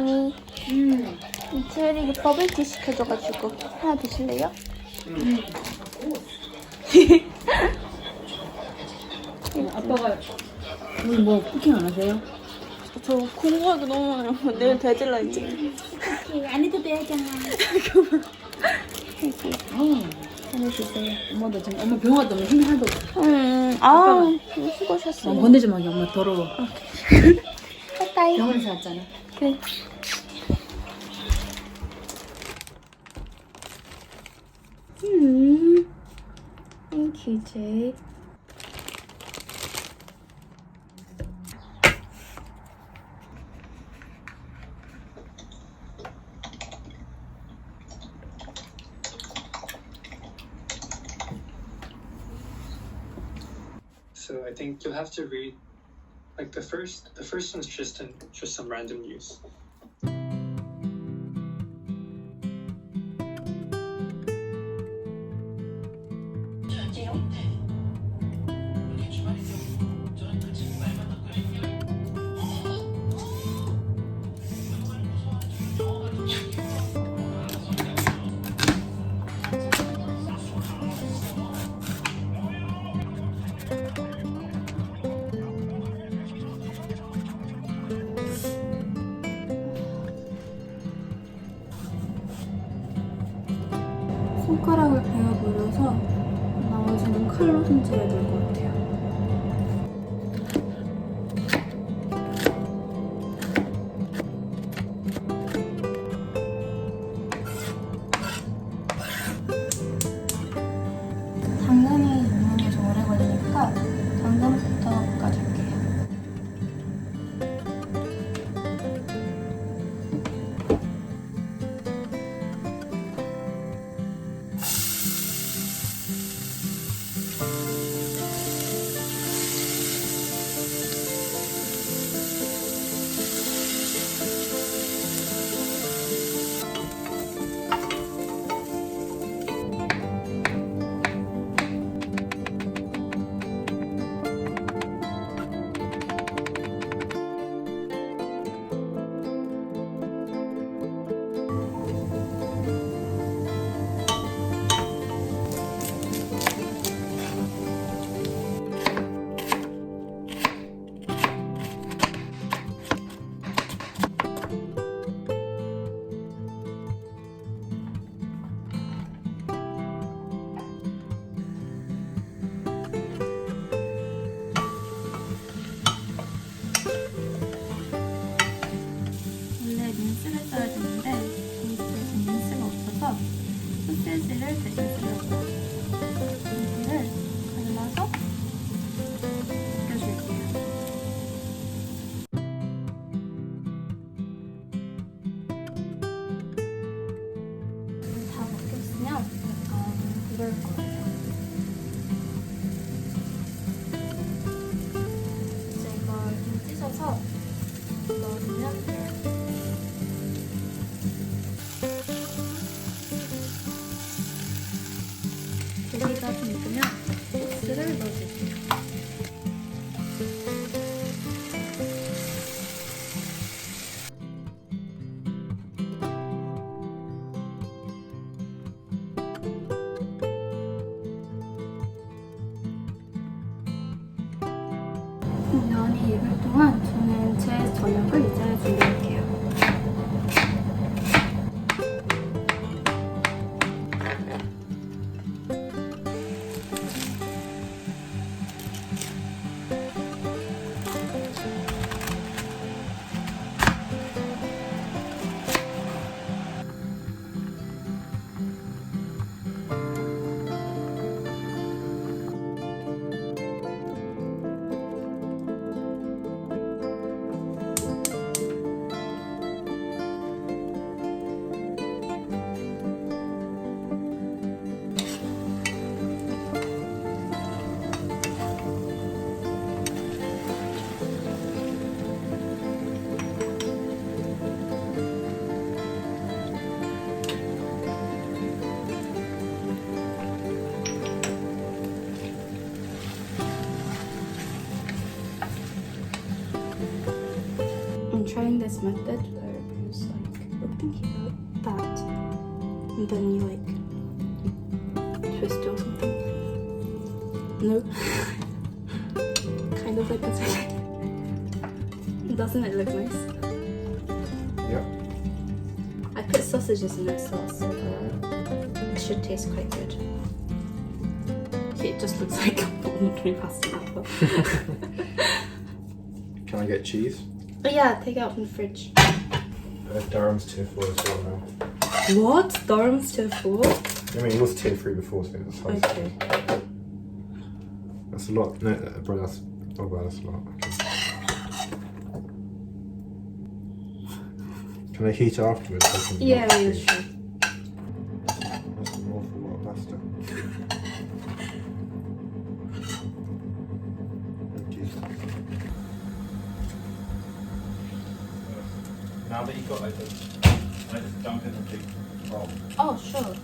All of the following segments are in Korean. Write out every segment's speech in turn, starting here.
나니 음. 지율이 버블티 시켜줘가지고 하나 드실래요? 아빠가 오늘 뭐 쿠킹 안 하세요? 저 공부하기 너무 많아요. 내일 데드라인지. 안 해도. 어. 하나 주세요. 엄마도 지금 엄마 병원 갔다 오면 힘이 하나도 없어. 음, 아, 어, 수고하셨어요. 건네 좀 하게 엄마 더러워. 빠빠이. 병원에서 왔잖아. Okay. Hmm. Thank you, Jay. So I think you'll have to read like the first the first one's just an, just some random news. Trying this method where thinking about that, and then you like twist or something. No, kind of like that. Doesn't it look nice? Yeah. I put sausages in that sauce, so uh, it should taste quite good. It just looks like ordinary pasta. Can I get cheese? But yeah, take out from the fridge. Uh, Durham's tier four as well now. What? Durham's to four? I mean, it was tier three before, so it's high. Okay. That's a lot. No, uh, bro, that's oh wow, that's a lot. Okay. Can I heat it afterwards? so I can Yeah, yeah, sure. That's an awful lot of pasta. Thank you. Now that you've got like this, I just dunk in a big bowl. Oh, sure.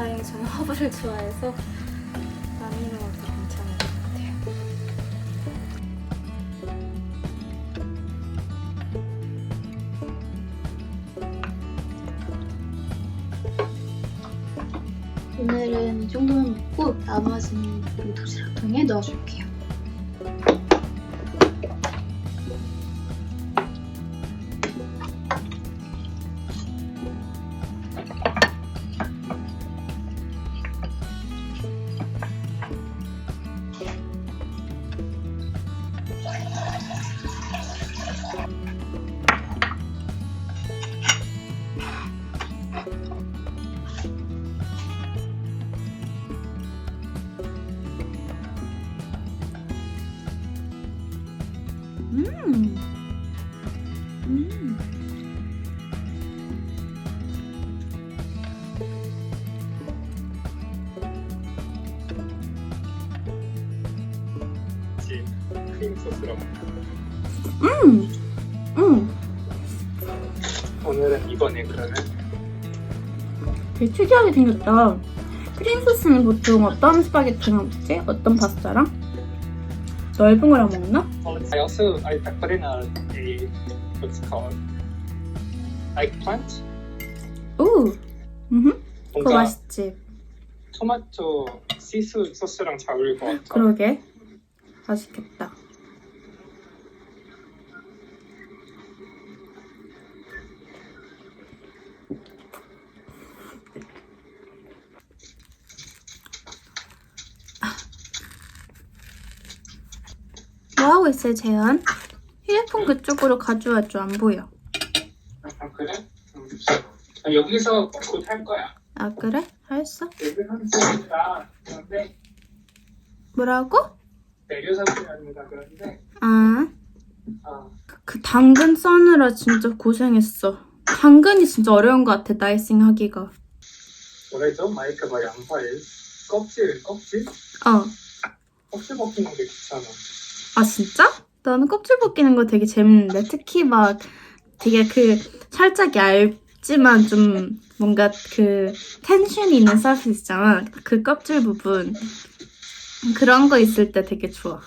다행히 저는 허브를 좋아해서 많이 넣어도 괜찮을 것 같아요. 오늘은 이 정도만 먹고 나머지는 이 도시락통에 넣어줄게요. 이번에 그러면 되게 특이하게 생겼다. 크림 소스는 보통 어떤 스파게티랑 먹지? 어떤 파스타랑? 넓은 거랑 먹나? I also I, I put in a, a what's it called eggplant 오. 음. 그거 뭔가 맛있지. 토마토 시스 소스랑 잘 어울릴 것 같아. 그러게. 맛있겠다. 있어요, 재현? 휴대폰 그쪽으로 가져와줘, 안 보여. 아 그래? 음. 아, 여기서 곧 할 거야. 아, 그래? 알았어. 여기서 하니까 그런데 뭐라고? 내려서 그런데 아, 아 그 당근 써느라 진짜 고생했어. 당근이 진짜 어려운 것 같아, 나이싱 하기가. 뭐래죠? 마이크 막 양파일 껍질 껍질 어. 껍질 벗기는 게 귀찮아. 아 진짜? 나는 껍질 벗기는 거 되게 재밌는데. 특히 막 되게 그 살짝 얇지만 좀 뭔가 그 텐션이 있는 서비스 있잖아. 그 껍질 부분. 그런 거 있을 때 되게 좋아.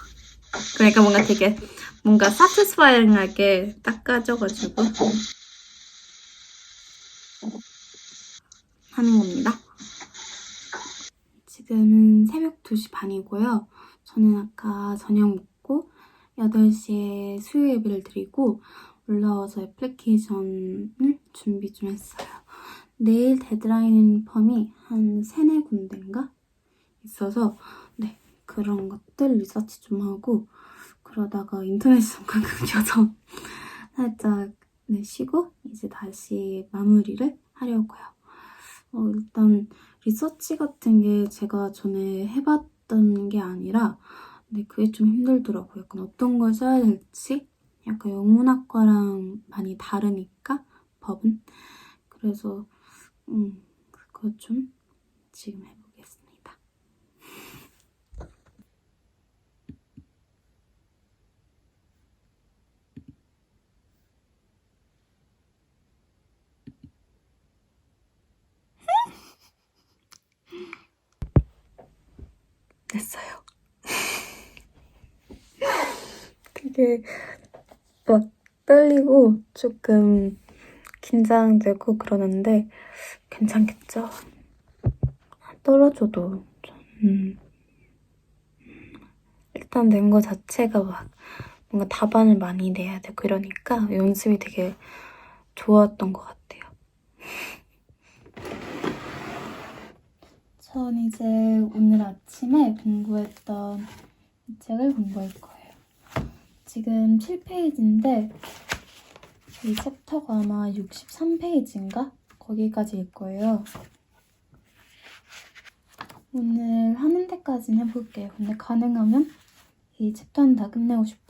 그러니까 뭔가 되게 뭔가 사티스파이ing하게 닦아져가지고. 하는 겁니다. 지금은 새벽 2시 반이고요. 저는 아까 저녁 8시에 수요 예배를 드리고 올라와서 애플리케이션을 준비 좀 했어요. 내일 데드라인 펌이 한 세네 군데인가 있어서 네 그런 것들 리서치 좀 하고 그러다가 인터넷 잠깐 끊겨서 살짝 네, 쉬고 이제 다시 마무리를 하려고요. 어, 일단 리서치 같은 게 제가 전에 해봤던 게 아니라 근데 그게 좀 힘들더라고요. 약간 어떤 걸 써야 될지? 약간 영문학과랑 많이 다르니까 법은? 그래서 음 그거 좀 지금 해보겠습니다. 됐어요. 되게 막 떨리고 조금 긴장되고 그러는데 괜찮겠죠? 떨어져도 음, 일단 낸 거 자체가 막 뭔가 답안을 많이 내야 되고 이러니까 연습이 되게 좋았던 것 같아요. 전 이제 오늘 아침에 공부했던 이 책을 공부할 거예요. 지금 7페이지인데 이 챕터가 아마 63페이지인가? 거기까지일 거예요. 오늘 하는 데까지는 해볼게요. 근데 가능하면 이 챕터는 다 끝내고 싶어요.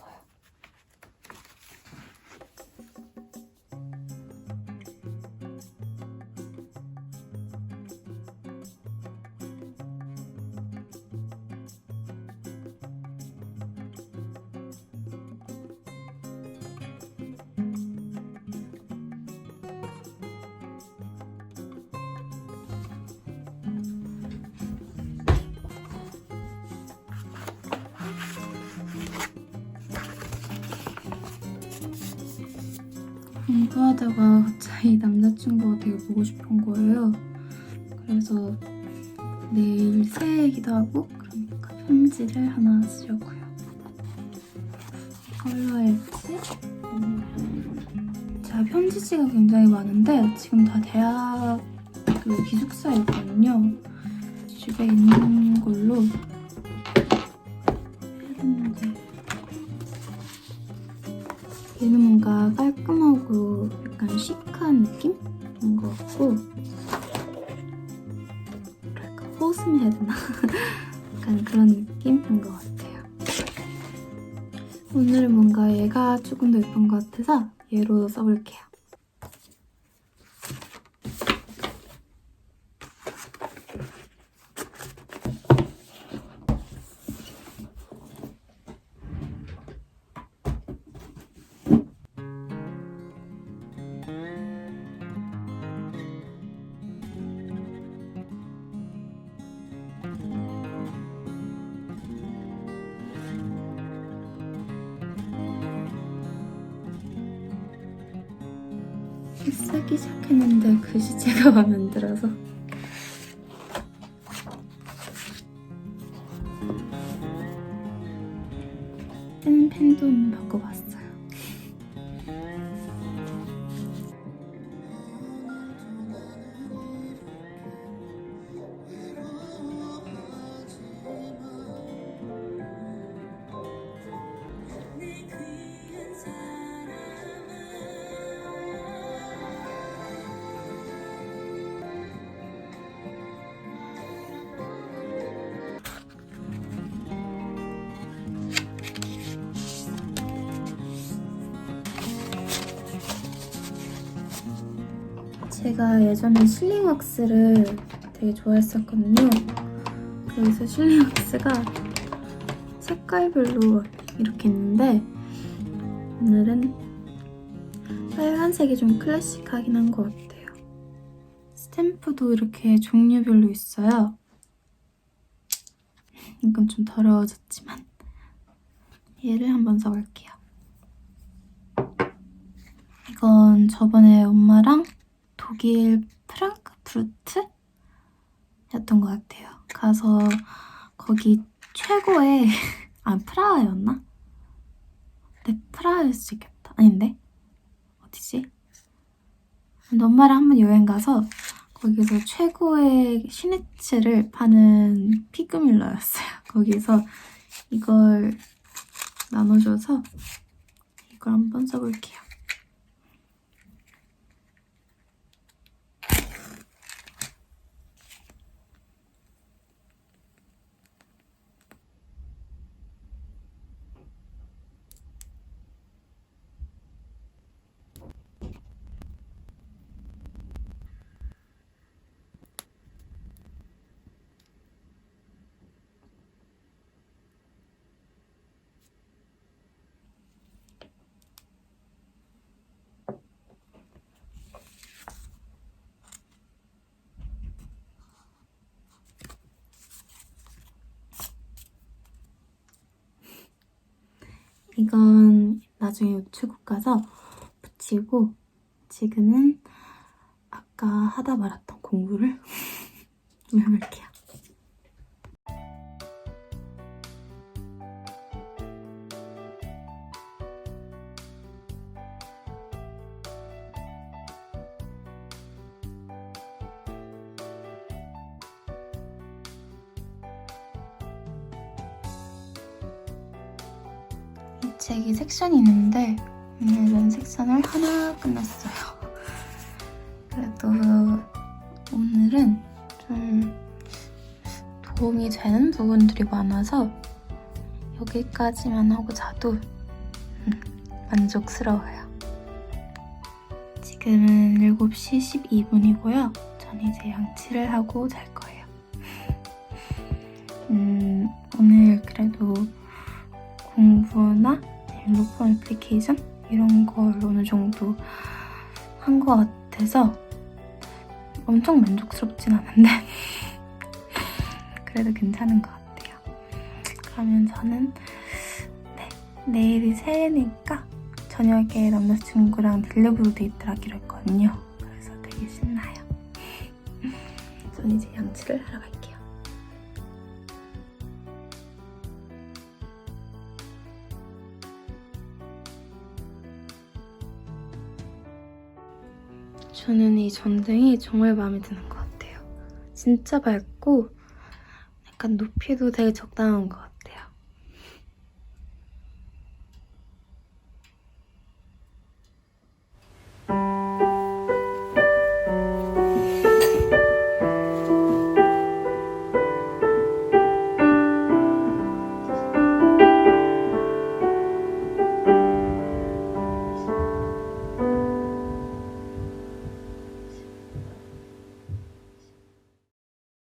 공부하다가 갑자기 남자친구가 되게 보고 싶은 거예요. 그래서 내일 새해이기도 하고 그러니까 편지를 하나 쓰려고요. 이걸로 할지 제가 편지지가 굉장히 많은데 지금 다 대학 그 기숙사에 있거든요. 집에 있는 걸로 했는데 얘는 뭔가 깔끔하고 약간 시크한 느낌? 인것 같고 뭐랄까 호스미 해야 되나? 약간 그런 느낌인 것 같아요 오늘은 뭔가 얘가 조금 더 예쁜 것 같아서 얘로 써볼게요 쓰기 시작했는데 글씨체가 마음에 안 들어서 펜 펜도 바꿔봤어요. 제가 예전에 실링왁스를 되게 좋아했었거든요. 그래서 실링왁스가 색깔별로 이렇게 있는데 오늘은 빨간색이 좀 클래식하긴 한 것 같아요. 스탬프도 이렇게 종류별로 있어요. 이건 좀 더러워졌지만 얘를 한번 써볼게요. 이건 저번에 엄마랑 독일 프랑크푸르트 였던 것 같아요. 가서 거기 최고의 아 프라하였나? 네 프라하일 수 있겠다. 아닌데 어디지? 엄마랑 한번 여행 가서 거기서 최고의 슈니츠를 파는 피크밀러였어요. 거기서 이걸 나눠줘서 이걸 한번 써볼게요. 이건 나중에 우체국 가서 붙이고 지금은 아까 하다 말았던 공부를 외울게요. 책이 섹션이 있는데 오늘은 섹션을 하나 끝났어요. 그래도 오늘은 좀 도움이 되는 부분들이 많아서 여기까지만 하고 자도 음, 만족스러워요. 지금은 7시 12분이고요. 전 이제 양치를 하고 잘 거예요. 음, 오늘 그래도 공부나 로폰 애플리케이션 이런 걸 어느 정도 한 것 같아서 엄청 만족스럽진 않은데 그래도 괜찮은 것 같아요. 그러면 저는 네, 내일이 새해니까 저녁에 남자친구랑 딜리브로 데이트를 하기로 했거든요. 그래서 되게 신나요. 전 이제 양치를 하러 갈게요. 저는 이 전등이 정말 마음에 드는 것 같아요. 진짜 밝고 약간 높이도 되게 적당한 것 같아요.